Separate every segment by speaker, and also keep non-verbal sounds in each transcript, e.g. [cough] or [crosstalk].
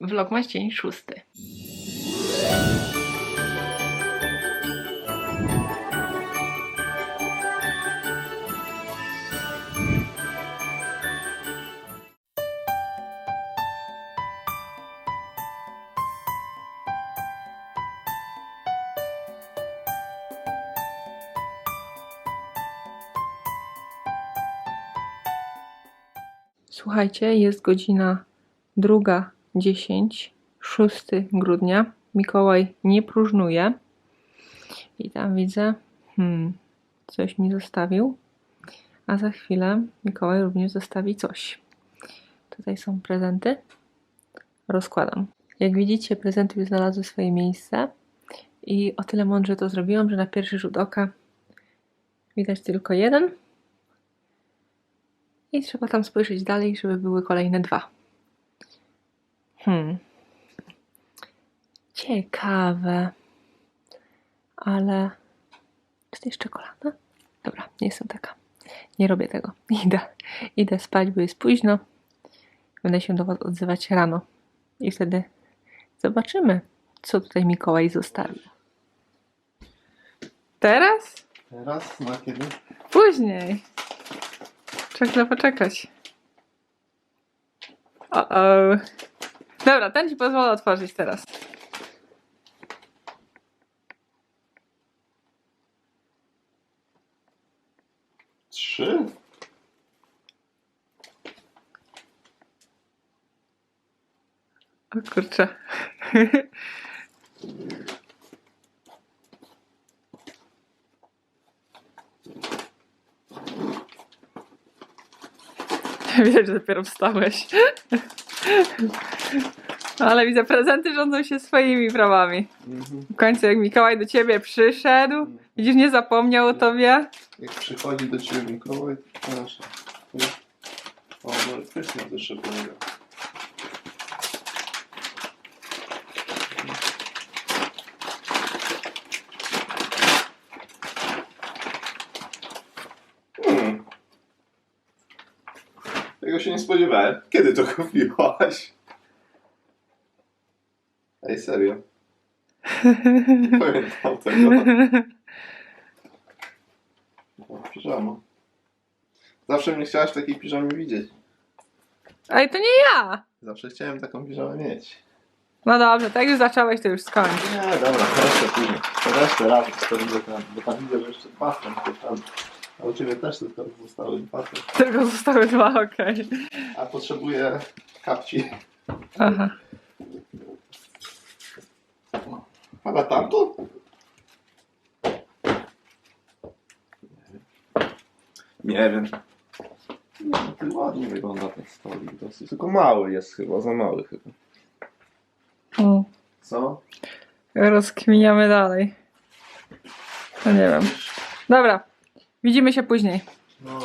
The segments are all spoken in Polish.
Speaker 1: Vlogmas dzień szósty. Słuchajcie, jest godzina druga 10, 6 grudnia. Mikołaj nie próżnuje. I tam widzę, hmm, coś mi zostawił. A za chwilę Mikołaj również zostawi coś. Tutaj są prezenty. Rozkładam. Jak widzicie, prezenty już znalazły swoje miejsce. I o tyle mądrze to zrobiłam, że na pierwszy rzut oka widać tylko jeden. I trzeba tam spojrzeć dalej, żeby były kolejne dwa. Hmm. Ciekawe. Ale. Czy to jest czekolada? Dobra, nie jestem taka. Nie robię tego. [laughs] Idę. Idę spać, bo jest późno. Będę się do Was odzywać rano. I wtedy zobaczymy, co tutaj Mikołaj zostawił. Teraz?
Speaker 2: Teraz? Na kiedy?
Speaker 1: Później. Trzeba poczekać. O, o. Dobra, ten ci pozwolę otworzyć teraz.
Speaker 2: Trzy?
Speaker 1: O kurczę. [laughs] Widać, że dopiero wstałeś. Ale widzę, prezenty rządzą się swoimi prawami.
Speaker 2: Mhm.
Speaker 1: W końcu jak Mikołaj do ciebie przyszedł, widzisz, nie zapomniał o tobie.
Speaker 2: Jak przychodzi do ciebie Mikołaj, to proszę. O, no Christmas jeszcze powiedział. Hmm. Tego się nie spodziewałem. Kiedy to [laughs] kupiłaś? Ej, serio? Nie [laughs] pamiętam tego. Piżama. Zawsze mnie chciałaś w takiej piżamie widzieć.
Speaker 1: Ale to nie ja.
Speaker 2: Zawsze chciałem taką piżamę mieć.
Speaker 1: No dobrze, tak już zacząłeś, to już skończ.
Speaker 2: Nie, dobra, jeszcze później. To resztę raz, to widzę tam, bo tam widzę, że jeszcze dwa są tam. A u Ciebie też tylko zostały dwa. są.
Speaker 1: Tylko zostały dwa, okej.
Speaker 2: A potrzebuję kapci.
Speaker 1: Aha.
Speaker 2: A tamto? Nie wiem. No, to ładnie wygląda ten stolik dosyć. Tylko mały jest chyba, za mały chyba.
Speaker 1: Mm.
Speaker 2: Co?
Speaker 1: Rozkminiamy dalej. No nie wiem. Dobra, widzimy się później.
Speaker 2: No.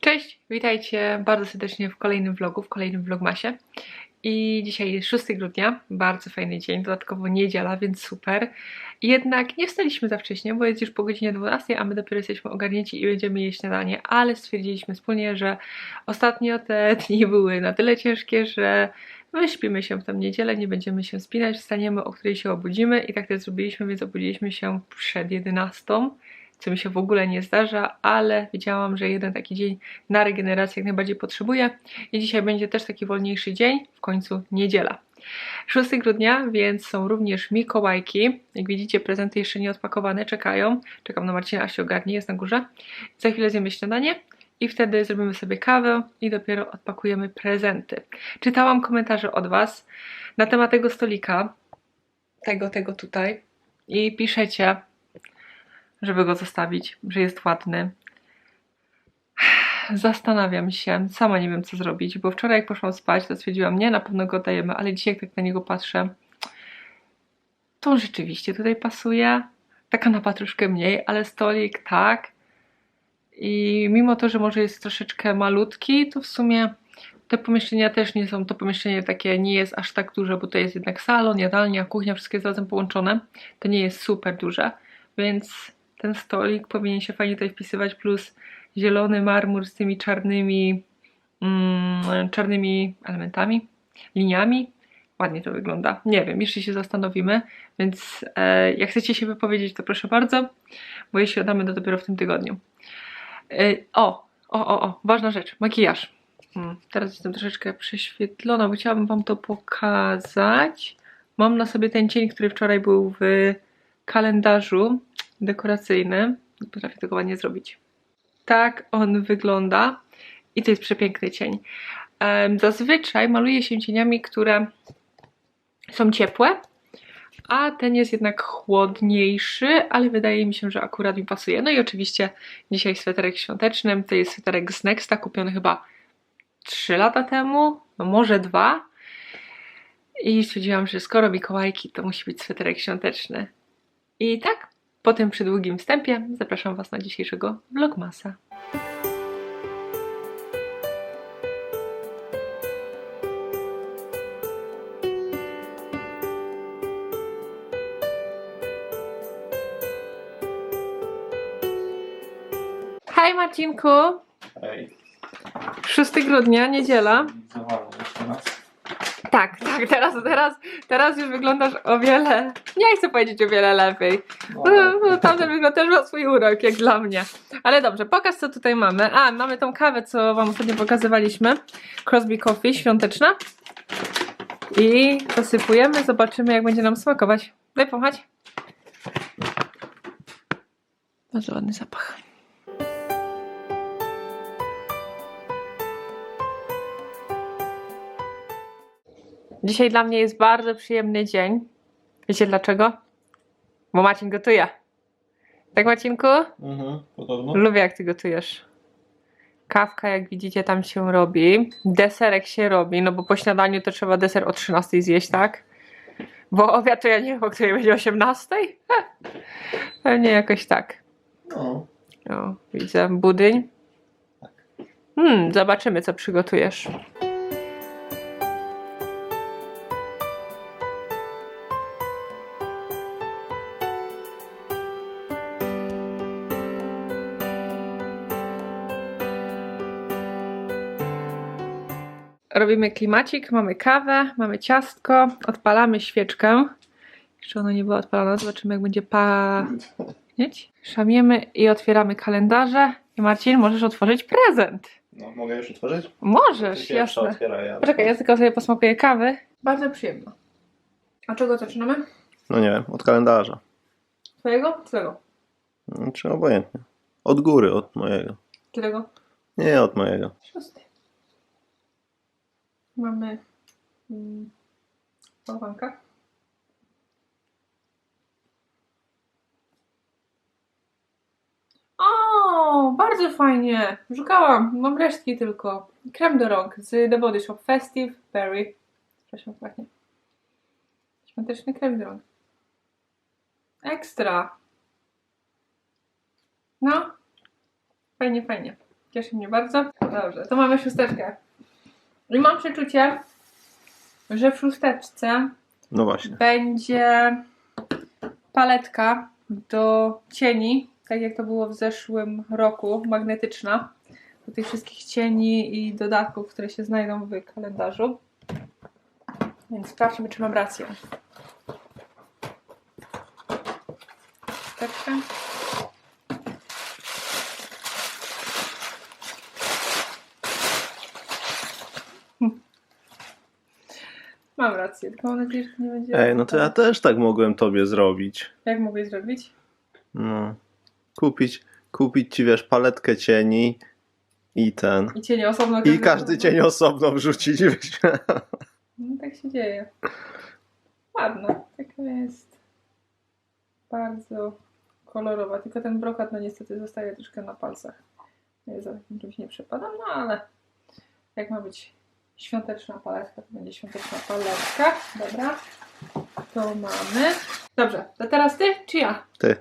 Speaker 1: Cześć, witajcie bardzo serdecznie w kolejnym vlogu, w kolejnym vlogmasie. I dzisiaj jest 6 grudnia, bardzo fajny dzień, dodatkowo niedziela, więc super. Jednak nie wstaliśmy za wcześnie, bo jest już po godzinie 12, a my dopiero jesteśmy ogarnięci i będziemy jeść śniadanie, ale stwierdziliśmy wspólnie, że ostatnio te [laughs] dni były na tyle ciężkie, że wyśpimy się w tę niedzielę, nie będziemy się spinać, wstaniemy o której się obudzimy. I tak też zrobiliśmy, więc obudziliśmy się przed 11 co mi się w ogóle nie zdarza, ale wiedziałam, że jeden taki dzień na regenerację jak najbardziej potrzebuję i dzisiaj będzie też taki wolniejszy dzień, w końcu niedziela. 6 grudnia, więc są również Mikołajki. Jak widzicie, prezenty jeszcze nie odpakowane, czekają. Czekam na Marcina, aż się ogarnie, jest na górze. Za chwilę zjemy śniadanie i wtedy zrobimy sobie kawę i dopiero odpakujemy prezenty. Czytałam komentarze od Was na temat tego stolika, tego, tego tutaj i piszecie, żeby go zostawić, że jest ładny. Zastanawiam się, sama nie wiem co zrobić, bo wczoraj jak poszłam spać, to stwierdziłam, nie, na pewno go dajemy, ale dzisiaj jak tak na niego patrzę, to rzeczywiście tutaj pasuje. Taka na troszkę mniej, ale stolik tak. I mimo to, że może jest troszeczkę malutki, to w sumie te pomieszczenia też nie są, to pomieszczenie takie nie jest aż tak duże, bo to jest jednak salon, jadalnia, kuchnia, wszystkie jest razem połączone. To nie jest super duże, więc ten stolik powinien się fajnie tutaj wpisywać, plus zielony marmur z tymi czarnymi, mm, czarnymi elementami, liniami, ładnie to wygląda. Nie wiem, jeszcze się zastanowimy, więc e, jak chcecie się wypowiedzieć, to proszę bardzo, bo jeśli oddamy to dopiero w tym tygodniu. E, o, o, o, o, ważna rzecz, makijaż. Hmm, teraz jestem troszeczkę prześwietlona, bo chciałabym Wam to pokazać. Mam na sobie ten cień, który wczoraj był w kalendarzu dekoracyjnym. Potrafię tego ładnie zrobić. Tak on wygląda i to jest przepiękny cień. Zazwyczaj maluję się cieniami, które są ciepłe, a ten jest jednak chłodniejszy, ale wydaje mi się, że akurat mi pasuje. No i oczywiście dzisiaj sweterek świąteczny. To jest sweterek z Nexta, kupiony chyba 3 lata temu, no może dwa. I stwierdziłam, że skoro Mikołajki, to musi być sweterek świąteczny. I tak, po tym przydługim wstępie zapraszam Was na dzisiejszego vlogmasa. Hej Marcinku!
Speaker 2: Ej,
Speaker 1: 6 grudnia, niedziela. Tak, tak, teraz, teraz, teraz już wyglądasz o wiele, nie chcę powiedzieć o wiele lepiej.
Speaker 2: No,
Speaker 1: No, no, tamten wygląd też ma swój urok, jak dla mnie. Ale dobrze, pokaż co tutaj mamy. A, mamy tą kawę, co wam ostatnio pokazywaliśmy. Crosby Coffee, świąteczna. I zasypujemy, zobaczymy jak będzie nam smakować. Daj pomachać. Bardzo ładny zapach. Dzisiaj dla mnie jest bardzo przyjemny dzień. Wiecie dlaczego? Bo Marcin gotuje. Tak, Marcinku?
Speaker 2: Mhm, podobno.
Speaker 1: Lubię, jak ty gotujesz. Kawka, jak widzicie, tam się robi. Deserek się robi, no bo po śniadaniu to trzeba deser o 13 zjeść, tak? Bo obiad to ja nie wiem, o której będzie 18? Heh. [laughs] Pewnie jakoś tak.
Speaker 2: No,
Speaker 1: O, widzę budyń. Hmm, zobaczymy, co przygotujesz. Robimy klimacik, mamy kawę, mamy ciastko, odpalamy świeczkę. Jeszcze ona nie była odpalona, zobaczymy jak będzie pachnieć. Szamiemy i otwieramy kalendarze. I Marcin, możesz otworzyć prezent.
Speaker 2: no mogę już otworzyć?
Speaker 1: Możesz,
Speaker 2: Ty
Speaker 1: jasne.
Speaker 2: otwieraj, ja.
Speaker 1: Poczekaj, ja tylko sobie posmakuję kawy. Bardzo przyjemno. A czego zaczynamy?
Speaker 2: No nie wiem, od kalendarza.
Speaker 1: Twojego? Twojego.
Speaker 2: No, Czy obojętnie. Od góry, od mojego.
Speaker 1: Którego?
Speaker 2: Nie, od mojego.
Speaker 1: Szósty. Mamy mm. O, bardzo fajnie. Szukałam. Mam resztki tylko. Krem do rąk z The Body Shop Festive Berry. Przepraszam, pachnie. Świąteczny krem do rąk. Ekstra. No. Fajnie, fajnie. Cieszy mnie bardzo. Dobrze, to mamy szósteczkę. I mam przeczucie, że w szósteczce
Speaker 2: No właśnie.
Speaker 1: będzie paletka do cieni, tak jak to było w zeszłym roku, magnetyczna. Do tych wszystkich cieni i dodatków, które się znajdą w kalendarzu. Więc sprawdźmy, czy mam rację. Szósteczka. Mam rację, tylko mam nadzieję, że to nie będzie.
Speaker 2: Ej, no to ja też tak mogłem tobie zrobić.
Speaker 1: Jak mogę zrobić?
Speaker 2: No. Kupić, kupić ci, wiesz, paletkę cieni i ten.
Speaker 1: I cienie osobno.
Speaker 2: I każdy cień osobno wrzucić. [laughs]
Speaker 1: No tak się dzieje. Ładna. Taka jest bardzo kolorowa. Tylko ten brokat, no niestety zostaje troszkę na palcach. Ja za takim czymś nie przepadam, no ale jak ma być świąteczna paletka, to będzie świąteczna paletka. Dobra. To mamy. Dobrze, to teraz ty czy ja?
Speaker 2: Ty.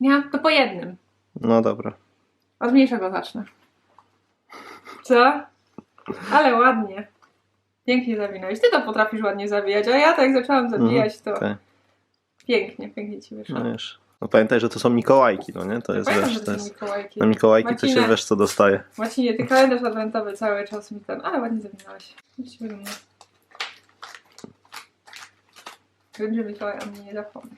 Speaker 1: Ja, to po jednym.
Speaker 2: No dobra.
Speaker 1: Od mniejszego zacznę. Co? Ale ładnie. Pięknie zawinąłeś. Ty to potrafisz ładnie zawijać, a ja tak zaczęłam zawijać, to
Speaker 2: tak.
Speaker 1: pięknie, pięknie ci wyszło.
Speaker 2: No wiesz. No pamiętaj, że to są Mikołajki, no nie? To jest,
Speaker 1: Pamiętam,
Speaker 2: wiesz,
Speaker 1: że
Speaker 2: to jest...
Speaker 1: Mikołajki.
Speaker 2: Na Mikołajki to się wiesz, co dostaje.
Speaker 1: Marcinie, ty kalendarz adwentowy cały czas mi ten, ale ładnie zawinąłeś. Wiem, że Mikołaj o mnie nie zapomni.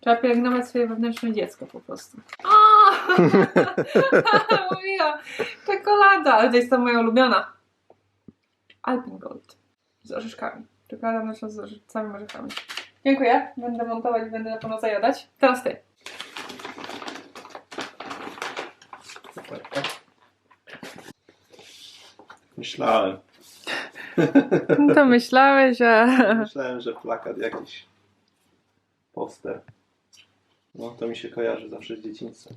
Speaker 1: Trzeba pielęgnować swoje wewnętrzne dziecko po prostu. O! [laughs] Mówiła, czekolada, ale to jest ta moja ulubiona. Alpen Gold. Z orzeszkami. Czekolada nasza z orze- samymi orzechami. Dziękuję. Będę montować, będę na pewno zajadać. Teraz ty.
Speaker 2: Myślałem.
Speaker 1: No [laughs] to myślałeś, że...
Speaker 2: Myślałem, że plakat jakiś. Poster. No to mi się kojarzy zawsze z dzieciństwem.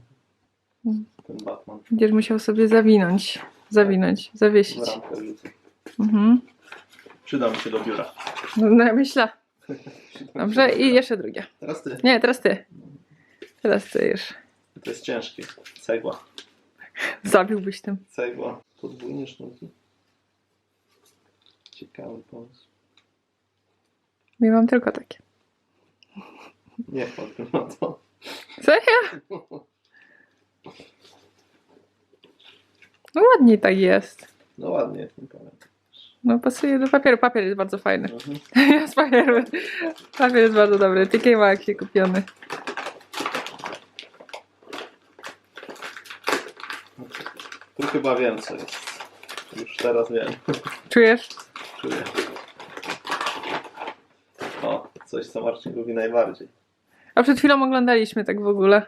Speaker 1: Mm.
Speaker 2: Ten Batman.
Speaker 1: Będziesz musiał sobie zawinąć. Zawinąć,
Speaker 2: W
Speaker 1: zawiesić.
Speaker 2: ramkę rzucę.
Speaker 1: Mhm.
Speaker 2: Przyda mi się do biura.
Speaker 1: No ja myślę. Dobrze, i jeszcze drugie.
Speaker 2: Teraz ty.
Speaker 1: Nie, teraz ty. Teraz ty już.
Speaker 2: To jest ciężkie. Cegła.
Speaker 1: Zabiłbyś tym.
Speaker 2: Cegła. Podwójnie sznurki. Ciekawy pomysł.
Speaker 1: Ja mam tylko takie.
Speaker 2: Nie wpadłem na to.
Speaker 1: Serio? No ładnie tak jest.
Speaker 2: No ładnie, nie powiem.
Speaker 1: No pasuje do papieru. Papier jest bardzo fajny.
Speaker 2: Mhm. [laughs]
Speaker 1: Jest papieru. Papier jest bardzo dobry. TK Maxx się kupiony.
Speaker 2: Tu chyba jest. Już teraz wiem.
Speaker 1: Czujesz?
Speaker 2: Czuję. O, coś co Marcin lubi najbardziej.
Speaker 1: A przed chwilą oglądaliśmy tak w ogóle.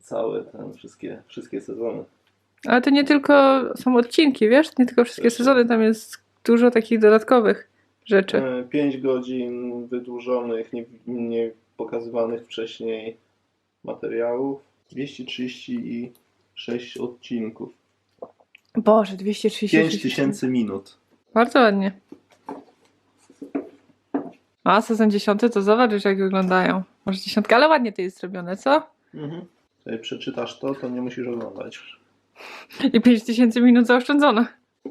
Speaker 2: Cały ten, wszystkie, wszystkie sezony.
Speaker 1: Ale to nie tylko są odcinki, wiesz? Nie tylko wszystkie sezony, tam jest dużo takich dodatkowych rzeczy.
Speaker 2: 5 godzin wydłużonych, nie, nie pokazywanych wcześniej materiałów. 236 odcinków.
Speaker 1: Boże, 236.
Speaker 2: 5000 minut.
Speaker 1: Bardzo ładnie. A sezon 10 to zobaczysz jak wyglądają. Może dziesiątka, ale ładnie to jest zrobione, co?
Speaker 2: Mhm. Jak przeczytasz to, to nie musisz oglądać.
Speaker 1: I 5000 minut zaoszczędzone.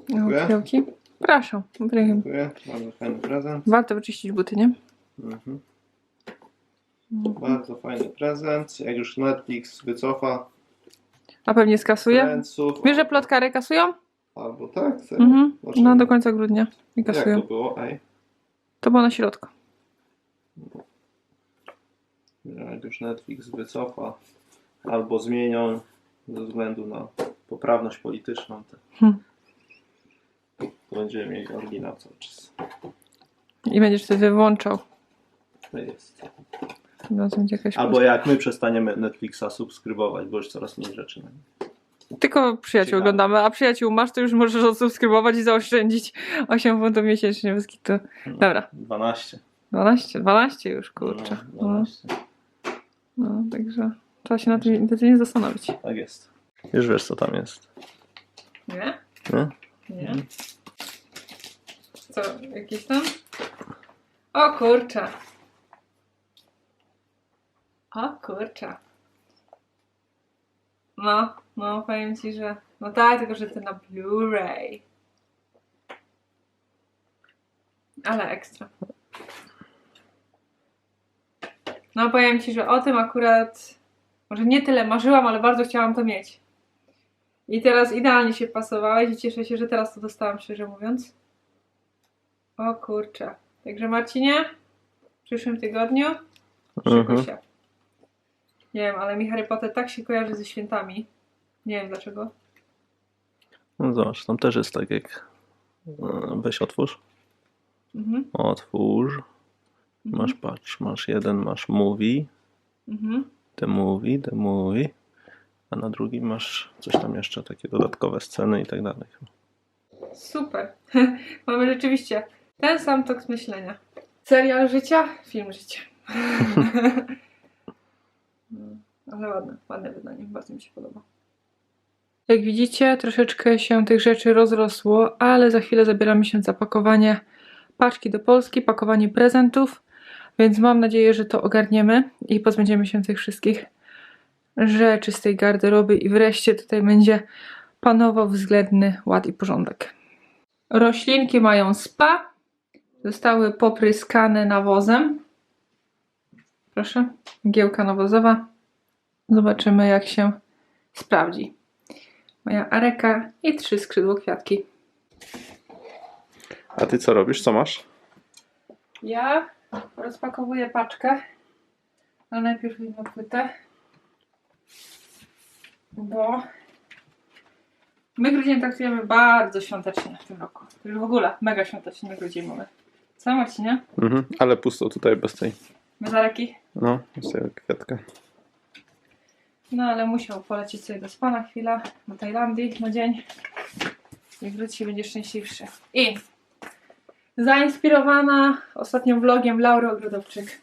Speaker 2: Dziękuję.
Speaker 1: Okidoki. Proszę, Ibrahim.
Speaker 2: Dziękuję. Mamy fajny prezent.
Speaker 1: Warto wyczyścić buty, nie?
Speaker 2: Mhm. Bardzo fajny prezent. Jak już Netflix wycofa
Speaker 1: A pewnie skasuje.
Speaker 2: Friendsów,
Speaker 1: Wiesz, że plotkary kasują?
Speaker 2: Albo tak, serio?
Speaker 1: Mhm.
Speaker 2: Dlaczego?
Speaker 1: No do końca grudnia. I
Speaker 2: Jak to było? Ej.
Speaker 1: To było na środku.
Speaker 2: Jak już Netflix wycofa albo zmienią ze względu na poprawność polityczną, to,
Speaker 1: Hmm.
Speaker 2: będziemy mieli oryginał cały czas.
Speaker 1: I będziesz wtedy wyłączał.
Speaker 2: To jest. Albo jak my przestaniemy Netflixa subskrybować, bo już coraz mniej rzeczy na nim.
Speaker 1: Tylko przyjaciół
Speaker 2: Ciekawe.
Speaker 1: oglądamy, a przyjaciół masz, to już możesz odsubskrybować i zaoszczędzić 8 funtów miesięcznie bez kitu. Dobra,
Speaker 2: 12.
Speaker 1: 12, 12 już, kurczę.
Speaker 2: No,
Speaker 1: No,
Speaker 2: 12.
Speaker 1: no, także trzeba się na tym intensywnie zastanowić.
Speaker 2: Tak jest. Już wiesz co tam jest.
Speaker 1: Nie?
Speaker 2: Nie?
Speaker 1: Nie. Co, jakieś tam? O kurczę. O kurczę. No, no, powiem ci, że. No tak, tylko że to na Blu-ray. Ale ekstra. No, powiem ci, że o tym akurat. Może nie tyle marzyłam, ale bardzo chciałam to mieć. I teraz idealnie się pasowałeś i cieszę się, że teraz to dostałam, szczerze mówiąc. O kurczę. Także Marcinie, w przyszłym tygodniu szykuj
Speaker 2: Mhm.
Speaker 1: się. Nie wiem, ale mi Harry Potter tak się kojarzy ze świętami. Nie wiem dlaczego.
Speaker 2: No zobacz, tam też jest tak jak. e, Weź otwórz.
Speaker 1: Mhm.
Speaker 2: Otwórz.
Speaker 1: mhm,
Speaker 2: Masz patrz, masz jeden, masz movie.
Speaker 1: Mhm.
Speaker 2: The movie, the movie. A na drugim masz coś tam jeszcze, takie dodatkowe sceny i tak dalej.
Speaker 1: Super. [laughs] Mamy rzeczywiście ten sam tok myślenia. Serial życia, film życia. No, [laughs] Ale ładne, ładne wydanie, bardzo mi się podoba. Jak widzicie, troszeczkę się tych rzeczy rozrosło, ale za chwilę zabieramy się za pakowanie paczki do Polski, pakowanie prezentów, więc mam nadzieję, że to ogarniemy i pozbędziemy się tych wszystkich rzeczy z tej garderoby i wreszcie tutaj będzie panował względny ład i porządek. Roślinki mają spa. Zostały popryskane nawozem. Proszę, giełka nawozowa. Zobaczymy, jak się sprawdzi. Moja areka i trzy skrzydło kwiatki.
Speaker 2: A ty co robisz? Co masz?
Speaker 1: Ja rozpakowuję paczkę, ale najpierw wyjmę płytę, bo my grudzień traktujemy bardzo świątecznie w tym roku. Już w ogóle mega świątecznie grudzień mamy. Co Marcinie?
Speaker 2: Mhm. Ale pusto tutaj bez tej.
Speaker 1: Mezareki?
Speaker 2: No, jest kwiatka.
Speaker 1: No ale musiał polecieć sobie do spa na chwilę, do Tajlandii na dzień. I wróci będzie szczęśliwszy. I zainspirowana ostatnim vlogiem Laury Ogrodowczyk.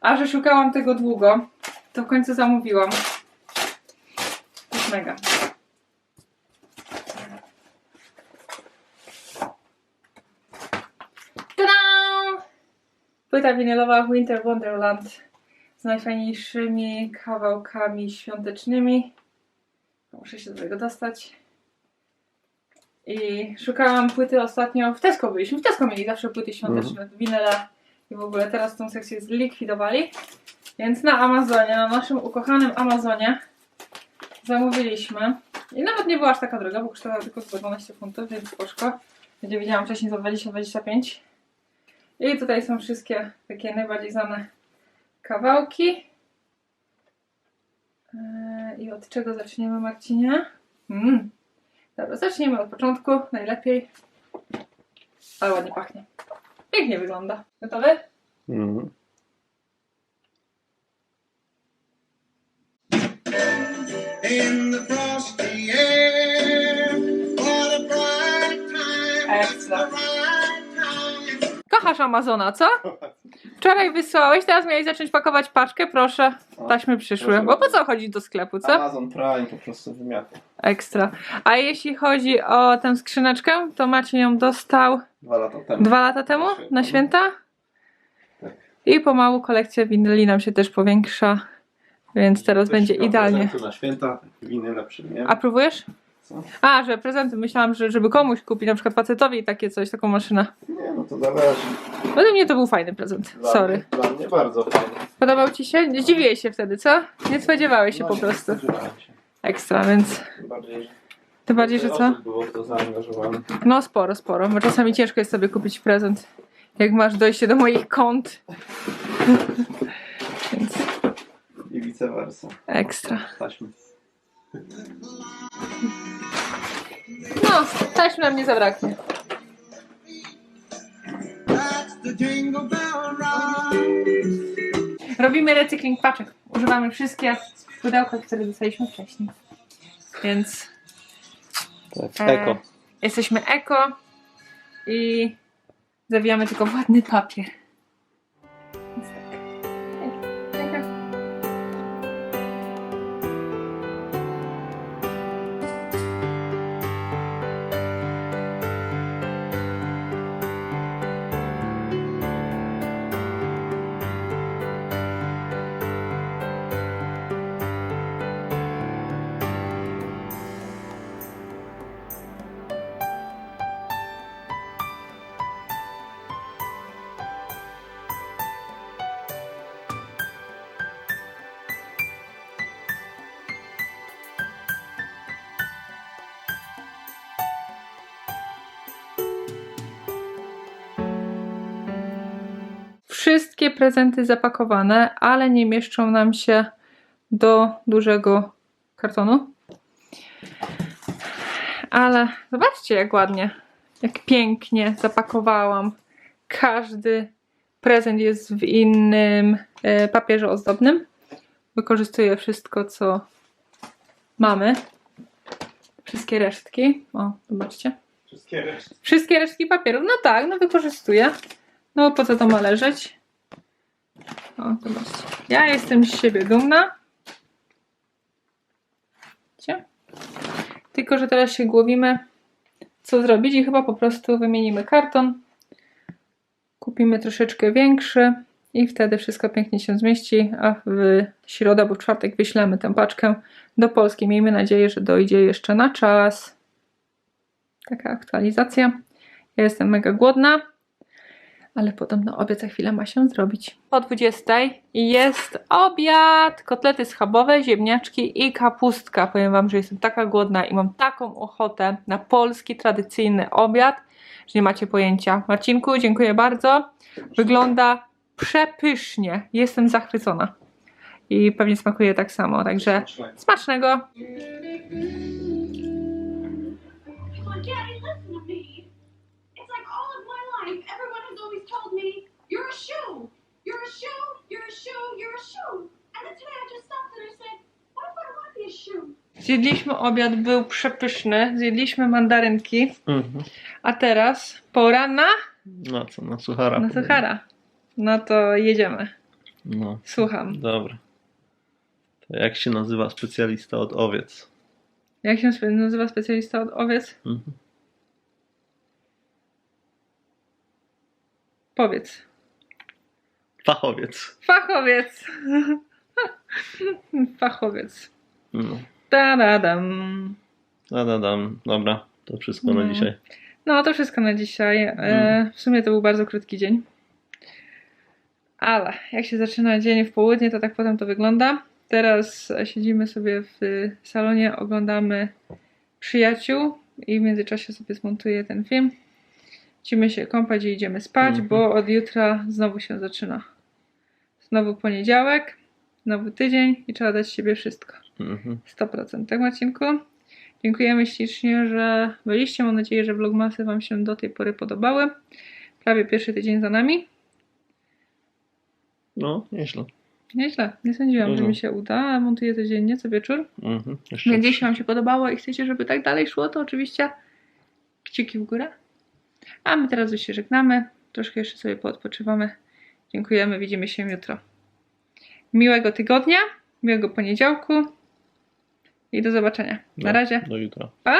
Speaker 1: A że szukałam tego długo, to w końcu zamówiłam. Mega. Tada! Płyta winylowa Winter Wonderland z najfajniejszymi kawałkami świątecznymi. Muszę się do tego dostać. I szukałam płyty ostatnio w Tesco byliśmy. W Tesco mieli zawsze płyty świąteczne, winyle i w ogóle teraz tą sekcję zlikwidowali. Więc na Amazonie, na naszym ukochanym Amazonie zamówiliśmy. I nawet nie była aż taka droga, bo kosztowała tylko chyba 12 funtów, więc poszko. Gdzie widziałam wcześniej za 20-25. I tutaj są wszystkie takie najbardziej znane kawałki. Eee, I od czego zaczniemy, Marcinie? Mm. Dobra, zaczniemy od początku, najlepiej. Ale ładnie pachnie. Pięknie wygląda. Gotowy?
Speaker 2: Mhm.
Speaker 3: In the frosty air. What a bright time, time.
Speaker 1: Kochasz Amazona, co? Wczoraj wysłałeś, teraz miałeś zacząć pakować paczkę, proszę. Taśmy przyszły. Bo po co chodzić do sklepu, co?
Speaker 2: Amazon Prime po prostu wymiata.
Speaker 1: Ekstra. A jeśli chodzi o tę skrzyneczkę, to Maciej ją dostał
Speaker 2: Dwa lata temu.
Speaker 1: dwa lata temu, na święta.
Speaker 2: Tak.
Speaker 1: I pomału kolekcja winyli nam się też powiększa, więc teraz będzie idealnie.
Speaker 2: Na święta, winy lepsze, nie?
Speaker 1: A próbujesz?
Speaker 2: Co?
Speaker 1: A, że prezenty. Myślałam, że żeby komuś kupić, na przykład facetowi takie coś, taką maszynę.
Speaker 2: Nie, no to zależy.
Speaker 1: Według mnie to był fajny prezent.
Speaker 2: Dla
Speaker 1: Sorry.
Speaker 2: Mnie, dla mnie bardzo fajnie.
Speaker 1: Podobał ci się? Nie Zdziwiłeś się wtedy, co? Nie spodziewałeś się
Speaker 2: No,
Speaker 1: po
Speaker 2: nie
Speaker 1: prostu.
Speaker 2: spodziewałem się.
Speaker 1: Ekstra, więc
Speaker 2: Tym bardziej, że
Speaker 1: tym bardziej, że
Speaker 2: wiele
Speaker 1: co?
Speaker 2: było to zaangażowane.
Speaker 1: No sporo, sporo, bo czasami ciężko jest sobie kupić prezent, jak masz dojście do moich kont.
Speaker 2: Vice versa.
Speaker 1: ekstra.
Speaker 2: Taśmy.
Speaker 1: No, taśmy nam nie zabraknie. Robimy recykling paczek. Używamy wszystkie pudełka, które dostaliśmy wcześniej. Więc
Speaker 2: Tak,
Speaker 1: E,
Speaker 2: eko.
Speaker 1: jesteśmy eko i zawijamy tylko w ładny papier. Wszystkie prezenty zapakowane, ale nie mieszczą nam się do dużego kartonu. Ale zobaczcie, jak ładnie, jak pięknie zapakowałam. Każdy prezent jest w innym e, papierze ozdobnym. Wykorzystuję wszystko, co mamy. Wszystkie resztki. O, zobaczcie.
Speaker 2: Wszystkie reszty.
Speaker 1: Wszystkie resztki papierów. No tak, no wykorzystuję. No po co to ma leżeć? O, zobaczcie. Ja jestem z siebie dumna. Widzicie? Tylko, że teraz się głowimy, co zrobić i chyba po prostu wymienimy karton. Kupimy troszeczkę większy i wtedy wszystko pięknie się zmieści, a w środę albo w czwartek wyślemy tę paczkę do Polski. Miejmy nadzieję, że dojdzie jeszcze na czas. Taka aktualizacja. Ja jestem mega głodna, ale podobno obiad za chwilę ma się zrobić. O 20 i jest obiad, kotlety schabowe, ziemniaczki i kapustka. Powiem Wam, że jestem taka głodna i mam taką ochotę na polski, tradycyjny obiad, że nie macie pojęcia. Marcinku, dziękuję bardzo. Wygląda przepysznie. Jestem zachwycona. I pewnie smakuje tak samo, także smacznego.
Speaker 4: Told me, you're a shoe. You're a shoe, you're a shoe, you're a shoe. And then today I just stopped and I said, what if I want to be a shoe?
Speaker 1: Zjedliśmy obiad, był przepyszny. Zjedliśmy mandarynki.
Speaker 2: Mhm.
Speaker 1: A teraz pora na,
Speaker 2: No co, na suchara.
Speaker 1: na suchara. No to jedziemy.
Speaker 2: No,
Speaker 1: Słucham.
Speaker 2: dobra. To jak się nazywa specjalista od owiec?
Speaker 1: Jak się nazywa specjalista od owiec?
Speaker 2: Mhm.
Speaker 1: Powiedz.
Speaker 2: Fachowiec.
Speaker 1: Fachowiec. [laughs] Fachowiec.
Speaker 2: No.
Speaker 1: Da-da-dam.
Speaker 2: Dadadam. Dobra, to wszystko na
Speaker 1: No.
Speaker 2: dzisiaj.
Speaker 1: No to wszystko na dzisiaj. E,
Speaker 2: Mm.
Speaker 1: w sumie to był bardzo krótki dzień. Ale jak się zaczyna dzień w południe, to tak potem to wygląda. Teraz siedzimy sobie w salonie, oglądamy przyjaciół i w międzyczasie sobie zmontuję ten film. Idziemy się kąpać i idziemy spać,
Speaker 2: Mhm.
Speaker 1: bo od jutra znowu się zaczyna. Znowu poniedziałek, nowy tydzień i trzeba dać siebie wszystko.
Speaker 2: Mhm.
Speaker 1: 100%. Tak, Marcinku? Dziękujemy ślicznie, że byliście. Mam nadzieję, że vlogmasy Wam się do tej pory podobały. Prawie pierwszy tydzień za nami.
Speaker 2: No, nieźle.
Speaker 1: Nieźle. Nie sądziłam, że
Speaker 2: Mhm.
Speaker 1: mi się uda. Montuję codziennie, co wieczór.
Speaker 2: Mhm.
Speaker 1: Więc jeśli Wam się podobało i chcecie, żeby tak dalej szło, to oczywiście kciuki w górę. A my teraz już się żegnamy. Troszkę jeszcze sobie poodpoczywamy. Dziękujemy. Widzimy się jutro. Miłego tygodnia, miłego poniedziałku i do zobaczenia. Na
Speaker 2: No,
Speaker 1: razie.
Speaker 2: Do jutra.
Speaker 1: Pa!